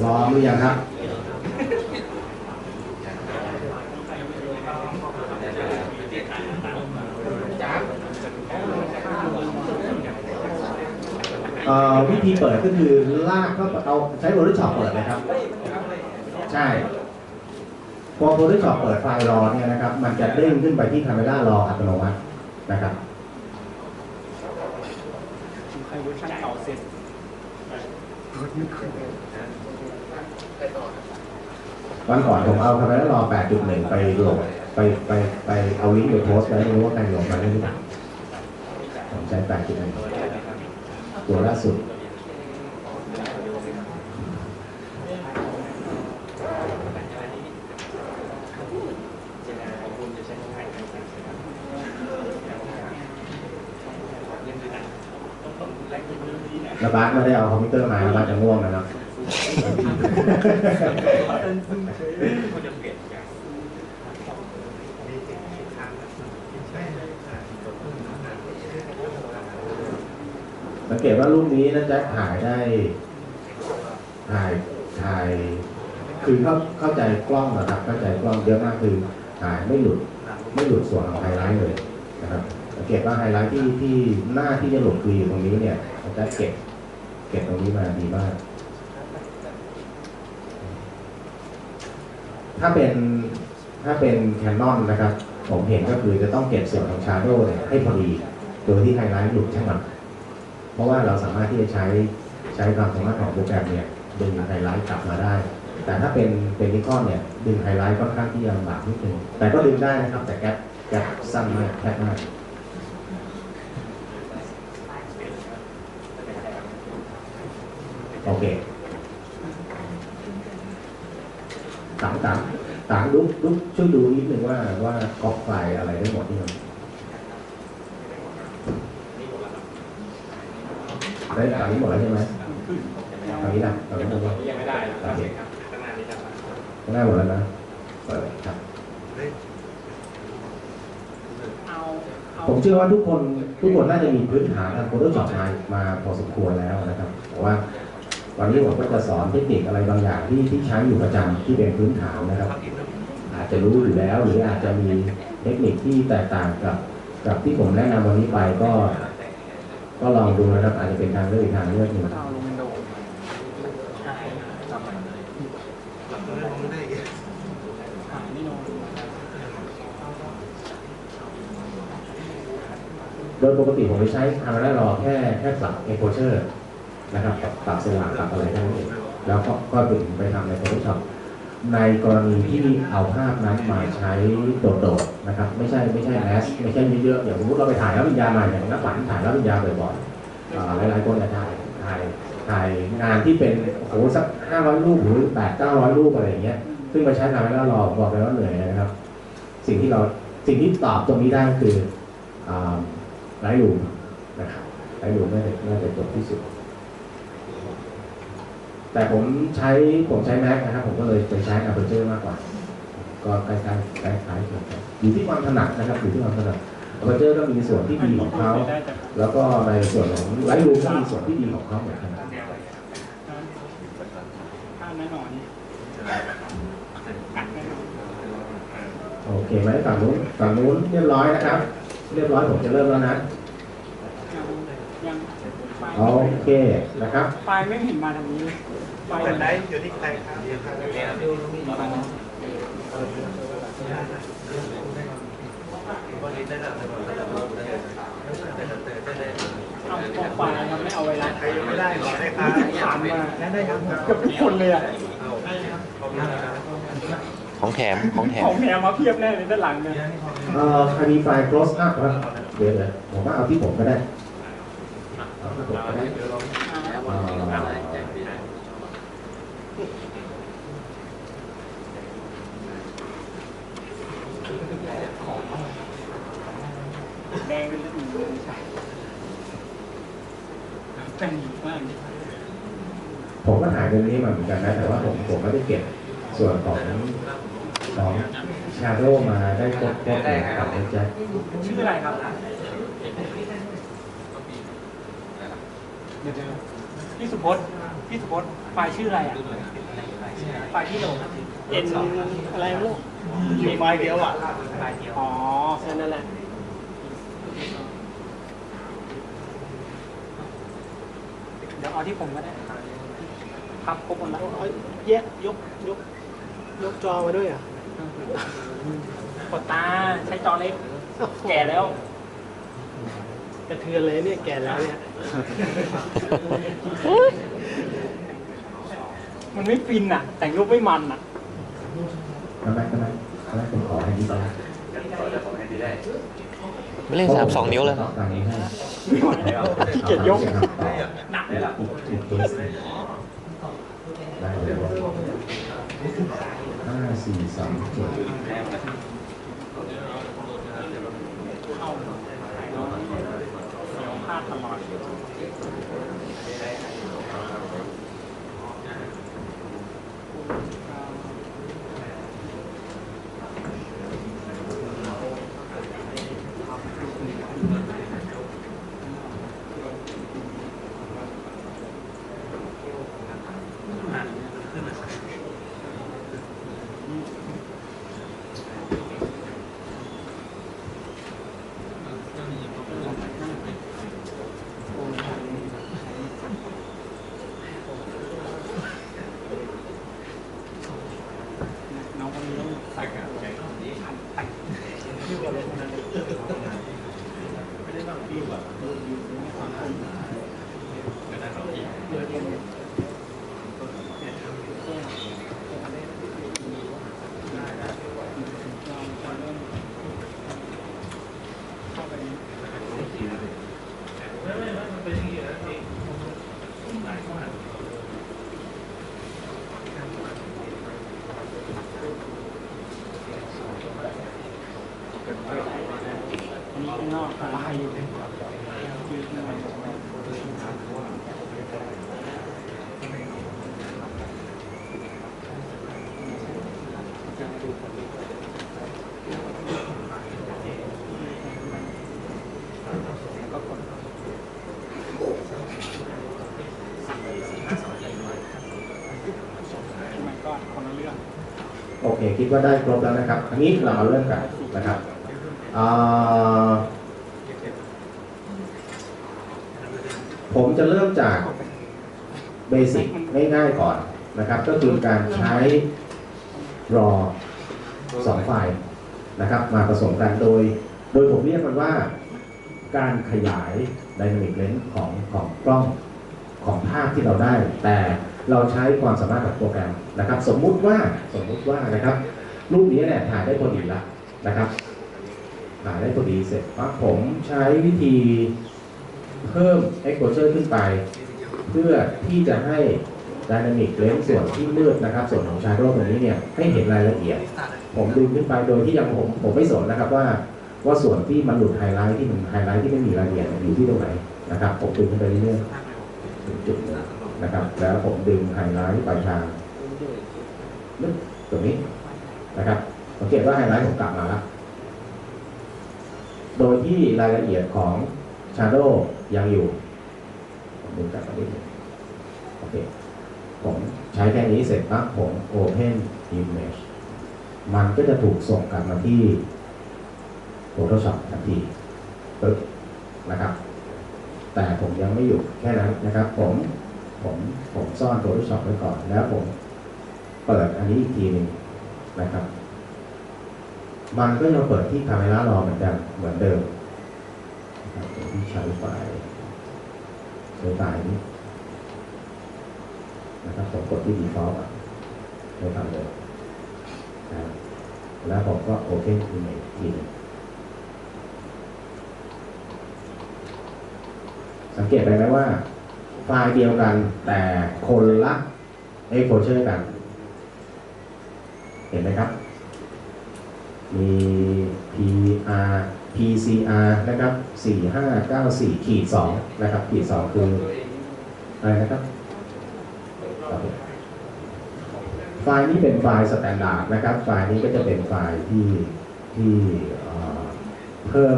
พร้อมหรือยังครับ วิธีเปิดก็คือลากเข้าเอาใช้ Photoshop เปิดเลยครับ ใช่ พอ Photoshop เปิดไฟล์รอเนี่ยนะครับ มันจะเด้งขึ้นไปที่ Camera Raw อัตโนมัตินะครับใครเวอร์ชันเก่าเสร็จ วันก่อนผมเอา Camera Raw 8.1 ไปโหลดไปไปไปเอาลิงก์ไปโพสต์ไว้ไม่รู้ว่าใครโหลดมาได้หรือเปล่าผมใช้8.1 ตัวล่าสุดระบาดไม่ได้เอาคอมพิวเตอร์มาระบาดจะง่วงนะครับ สังเกตว่ารูปนี้นะแจ็คถ่ายได้ ถ่ายถ่าย คือเข้าเข้าใจกล้องนะครับ เข้าใจกล้องเยอะมากคือถ่ายไม่หลุดไม่หลุดส่วนของไฮไลท์เลยนะครับสังเกตว่าไฮไลท์ที่ที่หน้าที่จะหลุดคืออยู่ตรงนี้เนี่ยแจ็คเก็บเก็บตรงนี้มาดีมาก ถ้าเป็นถ้าเป็นแคนนอนนะครับ ผมเห็นก็คือจะต้องเก็บส่วนของชาร์โดเนี่ยให้พอดีโดยที่ไฮไลท์หลุดช่างมันเพราะว่าเราสามารถที่จะใช้ใช้ความสามารถของโปรแกรมเนี่ยดึงไฮไลท์กลับมาได้ แต่ถ้าเป็นเป็นนิคอนเนี่ยดึงไฮไลท์ค่อนข้างที่จะลำบากนิดนึงแต่ก็ดึงได้นะครับ แต่แก๊ปแก๊ปสั้นมากแคบมากโอเคต่างต่างต่าง ลุกลุกช่วยดูนิดนึงว่าว่ากรอกไฟล์อะไรได้หมดที่มันได้ตอนนี้หมดแล้วใช่ไหมตอนนี้นะตอนนี้หมดแล้วยังไม่ได้ครับเสร็จครับข้างหน้านี้ครับข้างหน้าหมดแล้วนะเปิดเลยครับเอาเอาผมเชื่อว่าทุกคนทุกคนน่าจะมีพื้นฐานทาง Photoshop มามาพอสมควรแล้วนะครับแต่ว่าวันนี้ผมก็จะสอนเทคนิคอะไรบางอย่างที่ที่ใช้อยู่ประจำที่เป็นพื้นฐานนะครับอา จจะรู้อยู่แล้ว หรืออาจจะมีเทคนิคที่แตกต่างกับ กับที่ผมแนะนำวันนี้ไปก็ ก็ลองดูนะครับ อาจจะเป็นทางเลือกอีกทางเลือกหนึ่งเอาลงวินโดว์ใช่ครับหาไม่นอนโดยปกติผมจะใช้ Camera Raw แค่แค่ปรับ exposure นะครับปรับสว่างปรับอะไรแค่นั้นเองแล้วก็ก็ถึงไปทำใน Photoshop ในกรณีที่เอาภาพนั้นมาใช้โดดๆนะครับ ไม่ใช่ไม่ใช่แมสไม่ใช่เยอะๆอย่างสมมติเราไปถ่ายแล้ววิญญาณมาอย่างนักฝันถ่ายแล้ววิญญาณบ่อยๆหลายๆคนจะถ่ายถ่ายถ่ายงานที่เป็นโอ้โหสักห้าร้อยรูปหรือแปดเก้าร้อยรูปอะไรอย่างเงี้ยซึ่งมาใช้ทำให้เรารอบอกเลยว่าเหนื่อยนะครับ สิ่งที่เราสิ่งที่ตอบตรงนี้ได้ก็คือไร้รูมนะครับไร้รูมน่าจะน่าจะจบที่สุด แต่ผมใช้ผมใช้ Mac นะครับผมก็เลยไปใช้ Aperture มากกว่า ก็ใกล้ๆคล้ายๆกันอยู่ที่ความถนัดนะครับอยู่ที่ความถนัด Aperture ก็มีส่วนที่ดีของเขาแล้วก็ในส่วนของไลท์รูมก็มีส่วนที่ดีของเขาเหมือนกันโอเคไหมฝั่งนู้นฝั่งนู้นเรียบร้อยนะครับ เรียบร้อยผมจะเริ่มแล้วนะ โอเคนะครับไฟไม่เห็นมาทางนี้เลยไฟเปิมัดนได้อยู่ที่ใครครับวันนี้ได้แล้วเอาพวกไฟมันไม่เอาไว้ละใครยังไม่ได้ขอให้ครับถามมาได้ครับเกือบทุกคนเลยอะของแถมของแถมของแถมมาเพียบแน่เลยด้านหลังเนี่ยเอ่อใครมีไฟล์ close up ครับเดี๋ยวเลยผมว่าเอาที่ผมก็ได้ แดงเป็นเลือดหมูเลยใช่แต่งมากผมก็ถ่ายตรงนี้มาเหมือนกันนะ แต่ว่าผมผมไม่ได้เก็บส่วนของของชาโดมาได้ครบครบเลยครับนะจ๊ะชื่ออะไรครับ ดี๋ยวเดี๋ยวพี่สุพจน์พี่สุพจน์ไฟล์ชื่ออะไรอะไฟล์ที่โหลดเอ็นอะไรไม่รู้มีไฟล์เดียวอะไฟล์เดียวอ๋อแค่นั้นแหละเดี๋ยวเอาที่ผมก็ได้พับครบหมดแล้วเอาแยกยกยกยกจอมาด้วยอะ กดตาใช้จอเล็ก แก่แล้ว กระเทือนเลยเนี่ยแก่แล้วเนี่ยมันไม่ฟินอะ แต่งรูปไม่มันอะทำไมทำไมทำไมผมขอให้ดีก่อนไม่เล่นสามสองนิ้วแล้วตามนี้ให้ขี้เกียจยกหนักเลยล่ะอีกอีกเคสหนึ่งได้เลยห้าสี่สามเจ็ด not homogeneous. คคิดว่าได้ครบแล้วนะครับอันนี้เรามาเริ่มกันนะครับผมจะเริ่มจากเบสิกง่ายๆก่อนนะครับ ก็คือการใช้รอสองไฟล์นะครับ มาผสมกันโดย โดยผมเรียกมันว่าการขยาย Dynamic Range ของของกล้องของภาพที่เราได้ แต่ เราใช้ความสามารถของโปรแกรมนะครับ สมมุติว่าสมมุติว่านะครับรูปนี้เนี่ยถ่ายได้พอดีแล้วนะครับถ่ายได้พอดีเสร็จปั๊บผมใช้วิธีเพิ่ม exposure ขึ้นไป เพื่อที่จะให้ dynamic range ส่วนที่มืดนะครับ ส่วนของ shadow ตรงนี้เนี่ยให้เห็นรายละเอียด ผมดึงขึ้นไปโดยที่ยังผมผมไม่สนนะครับว่าว่าส่วนที่มันหลุดไฮไลท์ที่มันไฮไลท์ที่ไม่มีรายละเอียดอยู่ที่ตรงไหนนะครับผมดึงขึ้นไปเรื่อยๆจุดหนึง นะครับ แล้วผมดึงไฮไลท์ปลายทางนึกตรงนี้นะครับสังเกตว่าไฮไลท์ผมกลับมาแล้วโดยที่รายละเอียดของ Shadow ยังอยู่ผมดึงกลับมานิดนึงโอเคผมใช้แค่นี้เสร็จปั๊บผม Open Image มันก็จะถูกส่งกลับมาที่ Photoshop ทันทีปึ๊บนะครับ แต่ผมยังไม่หยุดแค่นั้นนะครับผม ผมผมซ่อน Photoshop ไว้ก่อน แล้วผมเปิดอันนี้อีกทีหนึ่งนะครับ มันก็ยังเปิดที่ Camera Raw เหมือนเดิมเหมือนเดิมนะครับผมที่ใช้ไฟใช้ไฟนี้นะครับผมกดที่ default อะไม่ทำเลยนะแล้วผมก็ Open Image อีกทีหนึงสังเกตไปไหมว่า ไฟล์เดียวกัน แต่คนละ exposure กัน เห็นไหมครับ มี PR PCR นะครับ 4594ขีด2นะครับ ขีด2คืออะไรนะครับ ไฟล์นี้เป็นไฟล์สแตนดาร์ดนะครับ ไฟล์นี้ก็จะเป็นไฟล์ที่ที่เพิ่ม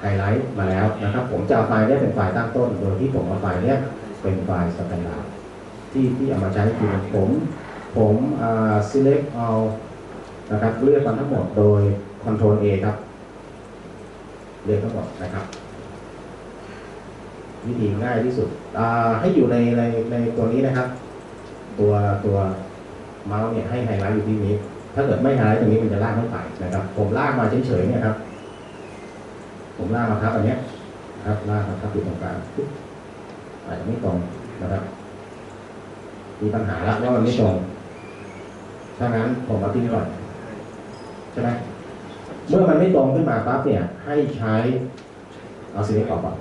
ไฮไลท์มาแล้วนะครับ ผมจะเอาไฟล์นี้เป็นไฟล์ตั้งต้น โดยที่ผมเอาไฟล์นี้เป็นไฟล์สแตนดาร์ดที่ที่เอามาใช้คือผมผมอ่า select all นะครับเลือกมันทั้งหมดโดย Ctrl A ครับเลือกทั้งหมดนะครับ วิธีง่ายที่สุดอ่าให้อยู่ในในในตัวนี้นะครับ ตัวตัวเมาส์เนี่ยให้ไฮไลท์อยู่ที่นี้ ถ้าเกิดไม่ไฮไลท์ตรงนี้มันจะลากไม่ไปนะครับ ผมลากมาเฉยๆเนี่ยครับ ผมลากมาครับอันเนี้ยนะครับลากมาครับอยู่ตรงกลางอาจจะไม่ตรงนะครับ มีปัญหาแล้วว่ามันไม่ตรงถ้างั้นผมเอาที่นี่ก่อนใช่ไหมเมื่อมันไม่ตรงขึ้นมาปั๊บเนี่ย ให้ใช้เอาซีเล็กออกก่อน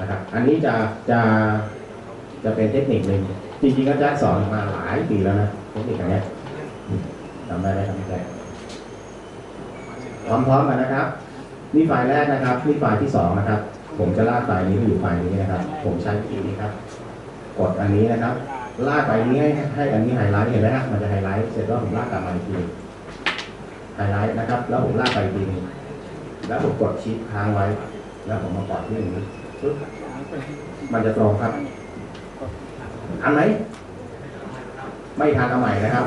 นะครับ อันนี้จะจะจะเป็นเทคนิคหนึ่งจริงๆก็จ็คสอนมาหลายปีแล้วนะเทคนิคอันเนี้ยจำได้ไหมครับพี่แจ็คพร้อมๆกันนะครับ นี่ไฟล์แรกนะครับนี่ไฟล์ที่สองนะครับ ผมจะลากไฟล์นี้ไปอยู่ไฟล์นี้นะครับ ผมใช้วิธีนี้ครับ กดอันนี้นะครับ ลากไปนี้ให้ให้อันนี้ไฮไลท์เห็นไหมฮะมันจะไฮไลท์เสร็จแล้วผมลากกลับมาอีกทีไฮไลท์นะครับ แล้วผมลากไปอีกทีนึงแล้วผมกดชิปค้างไว้ แล้วผมมาปล่อยที่อย่างนี้ปึ๊บมันจะตรงครับอันไหนไม่ทันเอาใหม่นะครับ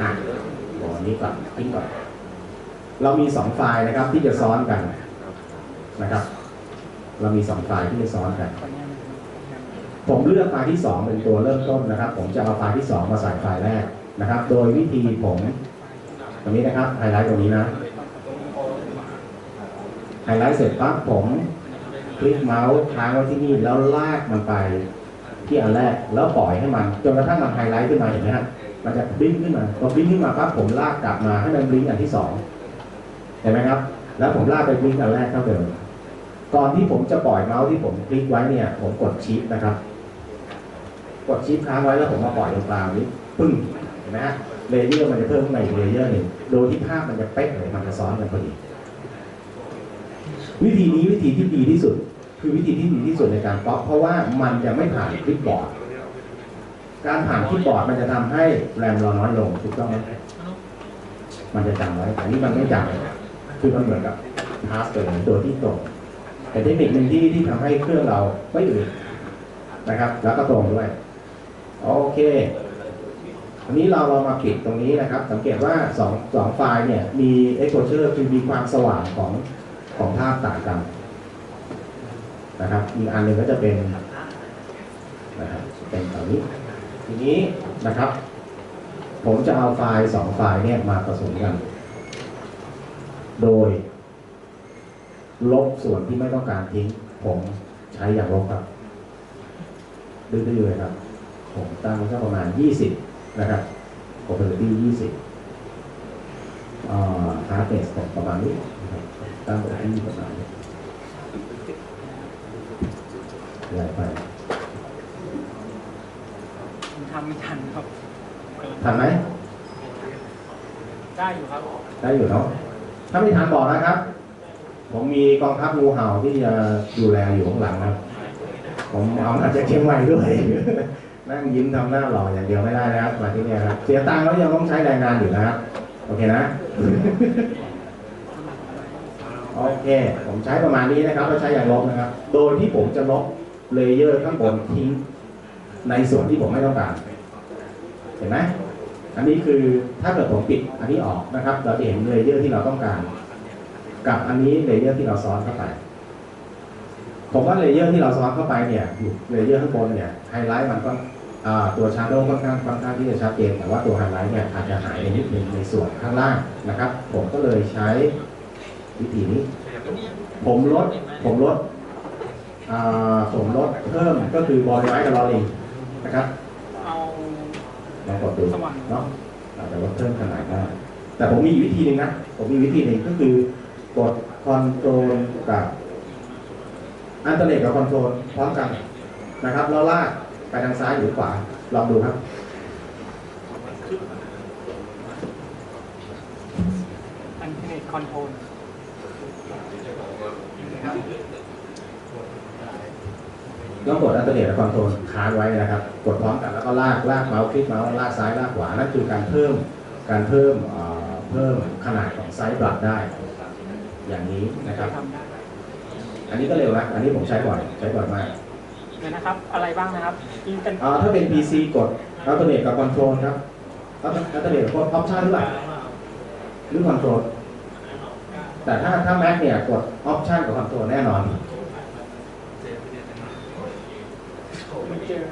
อะบอกอันนี้ก่อนทิ้งก่อน เรามีสองไฟล์นะครับที่จะซ้อนกันนะครับ เรามีสองไฟล์ที่จะซ้อนกัน ผมเลือกไฟล์ที่สองเป็นตัวเริ่มต้นนะครับ ผมจะเอาไฟล์ที่สองมาใส่ไฟล์แรกนะครับ โดยวิธีผมตรงนี้นะครับไฮไลท์ตรงนี้นะไฮไลท์เสร็จปั๊บผมคลิกเมาส์ค้างไว้ที่นี่แล้วลากมันไปที่อันแรกแล้วปล่อยให้มันจนกระทั่งมันไฮไลท์ขึ้นมาเห็นไหมฮะมันจะบลิงขึ้นมาพอบลิงขึ้นมาปั๊บผมลากกลับมาให้มันบลิงอันที่สอง ห็นไหมครับ แล้วผมลากไปบลิกอันแรกเท่าเดิมก่อนที่ผมจะปล่อยเมาส์ที่ผมคลิกไว้เนี่ย ผมกดชิปนะครับ กดชิปค้างไว้แล้วผมมาปล่อยตรงกลางนี้ปึ้งเห็นไหมฮะเลเยอร์มันจะเพิ่มขึ้นมาอีกเลเยอร์หนึ่งโดยที่ภาพมันจะเป๊ะเลยมันจะซ้อนกันพอดี วิธีนี้วิธีที่ดีที่สุด คือวิธีที่ดีที่สุดในการก๊อปเพราะว่ามันจะไม่ผ่านคลิปบอร์ดการผ่านคลิปบอร์ดมันจะทำให้แรมเราน้อยลงถูกต้องไหมมันจะจำไว้แต่นี่มันไม่จำ คือมันเหมือนกับพาสไปเลยโดยที่ตรงแต่เทคนิคหนึ่งที่ที่ทำให้เครื่องเราไม่อืดนะครับ แล้วก็ตรงด้วย โอเคอันนี้เราเรามาปิดตรงนี้นะครับ สังเกตว่าสองสองไฟล์เนี่ย มี exposure คือมีความสว่างของของภาพต่างกันนะครับ อีกอันหนึ่งก็จะเป็นนะครับเป็นแบบนี้ ทีนี้นะครับ ผมจะเอาไฟล์สองไฟล์เนี่ยมาผสมกัน โดย ลบส่วนที่ไม่ต้องการทิ้ง ผมใช้อย่างลบครับดื้อๆเลยครับ ผมตั้งไว้สักประมาณ 20 นะครับ opacity 20อ่า hardness ผมประมาณนี้นะครับตั้งไว้ที่ประมาณนี้ใหญ่ไปผมทำไม่ทันครับทันไหมได้อยู่ครับ ได้อยู่เนาะ ถ้าไม่ทันบอกนะครับ ผมมีกองทัพงูเห่าที่จะดูแลอยู่ข้างหลังนะครับ ผมเอามาจากเชียงใหม่ด้วย นั่งยิ้มทำหน้าหล่ออย่างเดียวไม่ได้นะครับมาที่นี่ครับ เสียตังค์แล้วยังต้องใช้แรงงานอยู่นะครับ โอเคนะ โอเค ผมใช้ประมาณนี้นะครับแล้วใช้อย่างลบนะครับ โดยที่ผมจะลบเลเยอร์ข้างบนทิ้งในส่วนที่ผมไม่ต้องการ เห็นไหม อันนี้คือถ้าเกิดผมปิดอันนี้ออกนะครับ เราจะเห็นเลเยอร์ที่เราต้องการ กับอันนี้เลเยอร์ที่เราซ้อนเข้าไป ผมว่าเลเยอร์ที่เราซ้อนเข้าไปเนี่ยอยู่เลเยอร์ข้างบนเนี่ยไฮไลท์มันก็ตัวชาร์โดค่อนข้างค่อนข้างที่จะชัดเจนแต่ว่าตัวไฮไลท์เนี่ยอาจจะหายไปนิดนึงในส่วนข้างล่างนะครับ ผมก็เลยใช้วิธีนี้ ผมลดผมลดผมลดเพิ่มก็คือบอลไว้กับลอลิงนะครับ เอาลองกดดูสว่างเนาะอาจจะลดเพิ่มขนาดได้แต่ผมมีอีกวิธีหนึ่งนะผมมีวิธีหนึ่งก็คือกดคอนโทรลกับอันเทอร์เน็ตกับคอนโทรลพร้อมกันนะครับแล้วลากไปทางซ้ายหรือขวาลองดูครับอันเทอร์เน็ตคอนโทรล ต้องกดอัลเทอร์เนทและคอนโทรลค้างไว้นะครับ กดพร้อมกันแล้วก็ลากลากเมาส์คลิกเมาส์ลากซ้ายลากขวา นั่นคือการเพิ่มการเพิ่มเอ่อเพิ่มขนาดของไซส์บลัดได้ อย่างนี้นะครับทำได้อันนี้ก็เร็วนะอันนี้ผมใช้บ่อยใช้บ่อยมากเดี๋ยวนะครับ อะไรบ้างนะครับอินเตอร์อ่าถ้าเป็น PC กด alternate กับ control ครับ alternate กด option หรือเปล่าหรือ control แต่ถ้าถ้า Mac เนี่ยกด option กับ control แน่นอน มันเจอ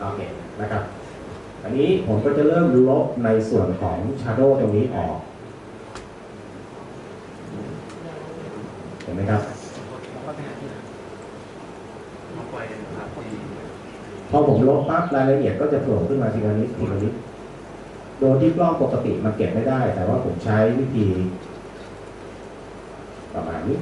โอเคนะครับ อันนี้ผมก็จะเริ่มลบในส่วนของ Shadow ตรงนี้ออก เห็นไหมครับ พอผมลบปั๊บรายละเอียดก็จะโผล่ขึ้นมาทีละนิดทีละนิดโดยที่กล้องปกติมันเก็บไม่ได้ แต่ว่าผมใช้วิธีประมาณนี้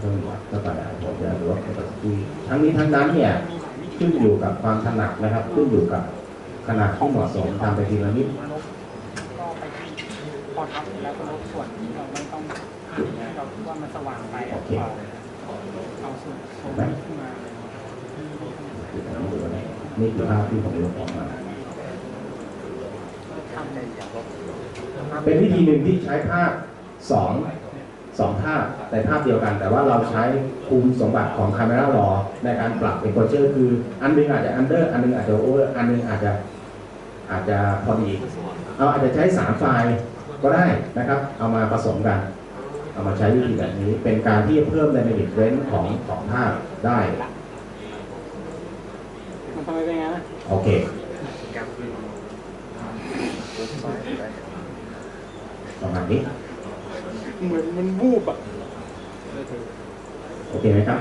เริ่มวัดก็ประมาณผมจะลดให้กับที่ทั้งนี้ทั้งนั้นเนี่ยมีหลายวิธีขึ้นอยู่กับความถนัดนะครับ ขึ้นอยู่กับขนาดที่เหมาะสมทำไปทีละนิดลบก็ไปที่พอทับแล้วก็ลบส่วนที่เราไม่ต้องเราคิดว่ามันสว่างไปโอเคเอาเอาส่วนส่วนนี้ขึ้นมาที่นี่คือภาพที่ผมลบออกมาทำเป็นวิธีหนึ่งที่ใช้ภาพสอง สองภาพแต่ภาพเดียวกัน แต่ว่าเราใช้คุณสมบัติของ Camera Raw ในการปรับเป็นโคเชอร์คือ อันหนึงอาจจะ under อันหนึงอาจจะ over อันหนึงอาจจะอาจจะพอดีเราอาจจะใช้สามไฟล์ก็ได้นะครับ เอามาผสมกัน เอามาใช้วิธีแบบนี้เป็นการที่เพิ่ม dynamic range ของของภาพได้มันทำไมเป็นอย่างนั้นนะโอเคประมาณนี้ เหมือนมันวูบอะโอเคไหมครับ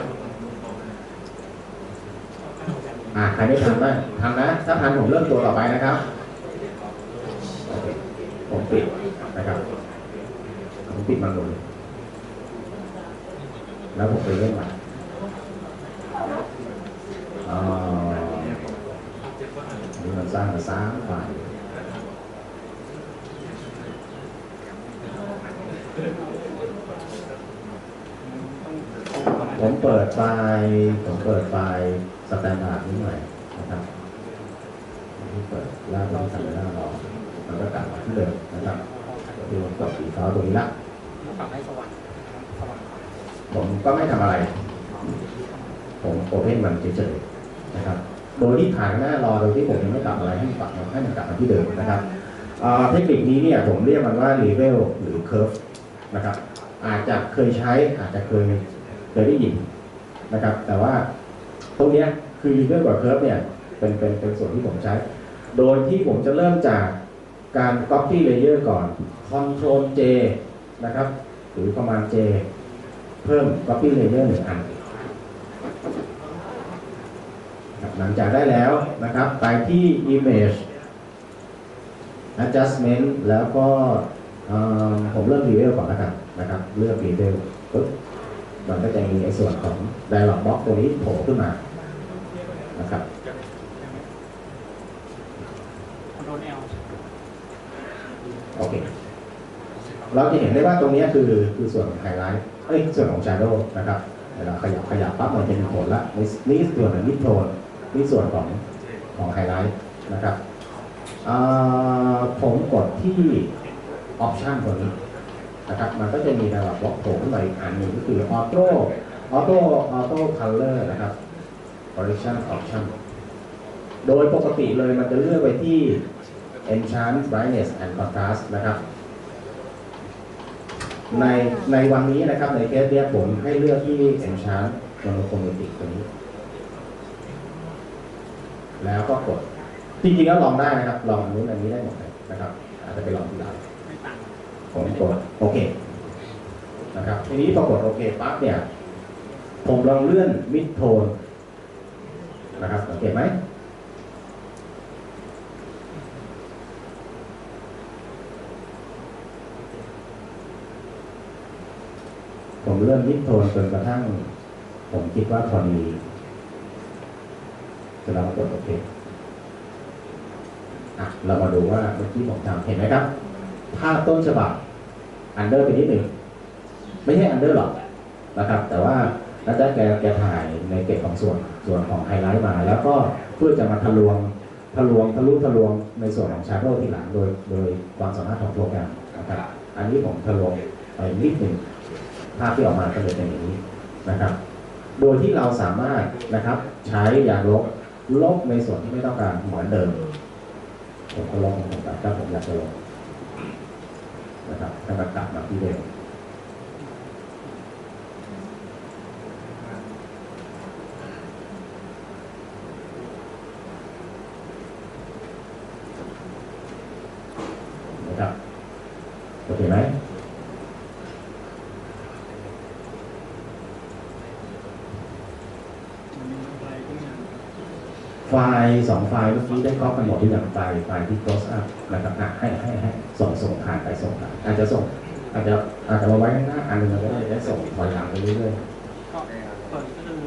อ่าใครไม่ทันบ้างทำนะ ถ้าทันผมเริ่มตัวต่อไปนะครับโอเคผมปิดนะครับ ผมปิดมันลงแล้วผมไปเล่นใหม่อ่าอันนี่มันสร้างมาสร้างไฟล์ ผม เปิดไฟล์ผมเปิดไฟล์สแตนดาร์ดนิดหน่อยนะครับที่เปิดลากลองสั่งล้วรอมันก็กลับมาที่เดิมนะครับดูกดสีฟ้าตรงนี้ละปรับให้สว่างผมก็ไม่ทำอะไร ผมโอเพนมันเฉยๆนะครับ โดยที่ถ่ายหน้ารอโดยที่ผมยังไม่กลับอะไรให้มันกลับให้มันกลับมาที่เดิมนะครับเทคนิคนี้เนี่ยผมเรียกมันว่า level หรือ curve นะครับ อาจจะเคยใช้อาจจะเคย เคยได้ยินนะครับ แต่ว่าตรงนี้คือ level กับ curve เนี่ยเป็นเป็นเป็นส่วนที่ผมใช้ โดยที่ผมจะเริ่มจากการ copy layer ก่อน Ctrl J นะครับ หรือประมาณ J เพิ่ม copy layer หนึ่งอันหลังจากได้แล้วนะครับ ไปที่ image adjustment แล้วก็ผมเริ่ม level ก่อนแล้วกันนะครับ เลือก level ปุ๊บ มันก็จะมีในส่วนของ dialog box ตัวนี้โผล่ขึ้นมานะครับโอเคเราจะเห็นได้ว่าตรงนี้คือคือส่วนของไฮไลท์เอ้ยส่วนของ shadow นะครับเวลาขยับขยับปั๊บมันจะมีผลละนี่นี่ส่วนของมิดโทนนี่ส่วนของของไฮไลท์นะครับอ่าผมกดที่ option ตัวนี้ นะครับมันก็จะมีระดับบล็อกโผล่ขึ้นมาอีกอันหนึ่งก็คือ auto auto auto color นะครับ correction option โดยปกติเลยมันจะเลือกไปที่ enchant brightness and contrast นะครับ ในในวันนี้นะครับในเคสเนี้ยผมให้เลือกที่ enchant monochromatic ตัวนี้ แล้วก็กด จริงๆแล้วลองได้นะครับ ลองนู้นอันนี้ได้หมดเลยนะครับ อาจจะไปลองทีหลังไม่ต่าง ผมกดโอเคนะครับทีนี้พอกดโอเคปั๊บเนี่ย ผมลองเลื่อนมิดโทนนะครับสังเกตไหมผมเริ่มมิดโทนจนกระทั่ง ผมคิดว่าพอดีจะเรากดโอเคอะเรามาดูว่าเมื่อกี้ผมทำเห็นไหมครับ ภาพต้นฉบับอันเดอร์ไปนิดหนึ่งไม่ใช่อันเดอร์หรอกนะครับ แต่ว่าแล้วจะแกแกถ่ายในเก็บของส่วนส่วนของไฮไลท์มา แล้วก็เพื่อจะมาทะลวงทะลวงทะลุทะลวงในส่วนของชาร์โดทีหลังโดยโดยความสามารถของโปรแกรมนะครับอันนี้ผมทะลวงไปนิดหนึ่งภาพที่ออกมาก็เลยเป็นอย่างนี้นะครับ โดยที่เราสามารถนะครับใช้ยางลบลบในส่วนที่ไม่ต้องการเหมือนเดิมผมก็ลบของผมแบบถ้าผมอยากจะลบ นะครับให้มันกลับมาที่เร็วโอเคไหม ไฟล์ สองไฟล์เมื่อกี้ได้ก๊อปกันหมดที่อย่างไฟล์ไฟล์ที่ close up นะครับอะให้ให้ให้ส่งส่งผ่านไปส่งผ่านอาจจะส่งอาจจะอาจจะมาไว้ข้างหน้าอันหนึงก็ได้ได้ส่งถอยหลังไปเรื่อยก็เปิดก็คือ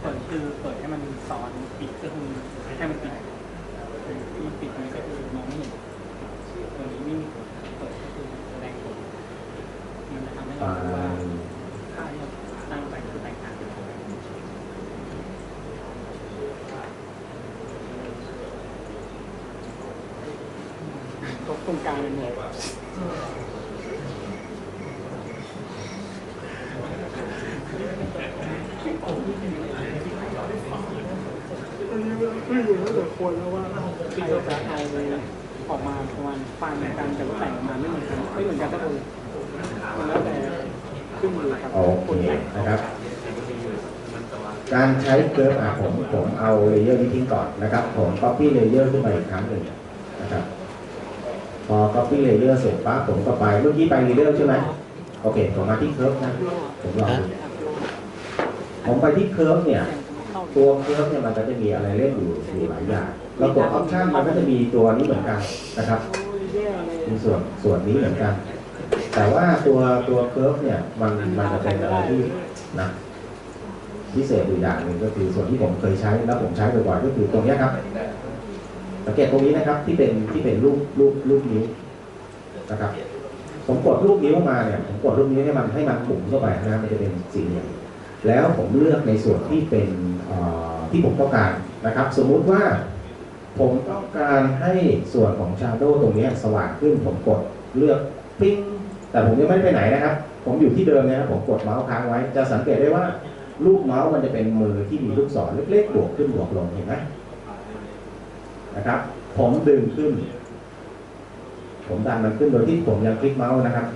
เปิดคือเปิดให้มันซ้อนปิดก็คือให้มันปิดที่ปิดนี้ก็คือมองไม่เห็นตัวนี้ไม่มีเปิดก็คือแสดงผลมันจะทำให้เรารู้ว่าล์ ค่าที่เราตั้งไปคือแตกต่างกัน ตรงตรงกลางเป็นหมดไม่รู้แล้วแต่คนแล้วว่าที่เราจะเอาไปออกมาประมาณปานกันแต่ว่าแต่งออกมาไม่เหมือนกันไม่เหมือนกันก็คือมันแล้วแต่ขึ้นอยู่กับโอคเคนแต่งนะครับการใช้เกิร์ฟอะผมผมเอาเลเยอร์นี้ทิ้งก่อนนะครับ ผม copy เลเยอร์ขึ้นมาอีกครั้งหนึ่งนะครับ พอ copy เลเยอร์เสร็จปั๊บผมก็ไปเมื่อกี้ไปเลเยอร์ใช่ไหมโอเคผมมาที่เคิร์ฟนะผมลองดูผมไปที่เคิร์ฟเนี่ยเข้าตัวเคิร์ฟเนี่ยมันก็จะมีอะไรเล่นอยู่อยู่หลายอย่างเรากดออปชันมันก็จะมีตัวนี้เหมือนกันนะครับแย่เลยมีส่วนส่วนนี้เหมือนกัน แต่ว่าตัวตัวเคิร์ฟเนี่ยมันมันจะเป็นอะไรที่นะพิเศษอยู่อย่างหนึ่งก็คือส่วนที่ผมเคยใช้แล้วผมใช้บ่อยๆก็คือตรงเนี้ยครับ สังเกตตรงนี้นะครับ ที่เป็นที่เป็นรูปรูปรูปนิ้วนะครับ ผมกดรูปนิ้วมาเนี่ยผมกดรูปนิ้วให้มันให้มันหมุนเข้าไปนะมันจะเป็นสี่เหลี่ยมแล้วผมเลือกในส่วนที่เป็นที่ผมต้องการนะครับ สมมุติว่าผมต้องการให้ส่วนของ Shadow ตรงนี้สว่างขึ้น ผมกดเลือกปิ้งแต่ผมยังไม่ไปไหนนะครับ ผมอยู่ที่เดิมนะครับผมกดเมาส์ค้างไว้ จะสังเกตได้ว่าลูกเมาส์มันจะเป็นมือที่มีลูกศรเล็กๆบวกขึ้นบวกลงเห็นไหม นะครับ ผมดึงขึ้น ผมดันมันขึ้นโดยที่ผมยังคลิกเมาส์นะครับ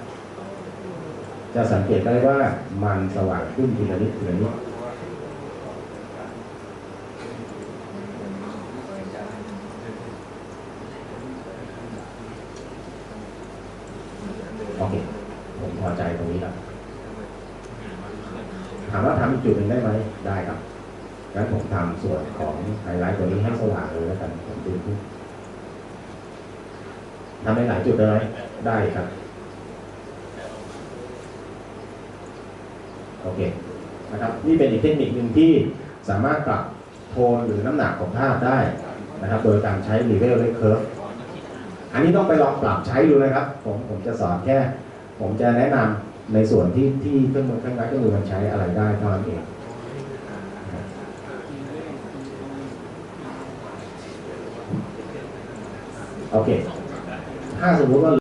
จะสังเกตได้ว่ามันสว่างขึ้นทีละนิดทีละนิดโอเค ผมพอใจตรงนี้แล้วถามว่าทำอีกจุดหนึ่งได้ไหมได้ครับ งั้นผมทำส่วนของไฮไลท์ตัวนี้ให้สว่างเลยแล้วกันผมดูขึ้นทำได้หลายจุดได้ไหมได้ครับ โอเคนะครับนี่เป็นอีกเทคนิคหนึ่งที่สามารถปรับโทนหรือน้ำหนักของภาพได้นะครับ โดยการใช้ level และ curve อันนี้ต้องไปลองปรับใช้ดูนะครับ ผมผมจะสอนแค่ ผมจะแนะนำในส่วนที่ที่เครื่องมือเครื่องไม้เครื่องมือมันใช้อะไรได้เท่านั้นเอง โอเค ถ้าสมมติว่า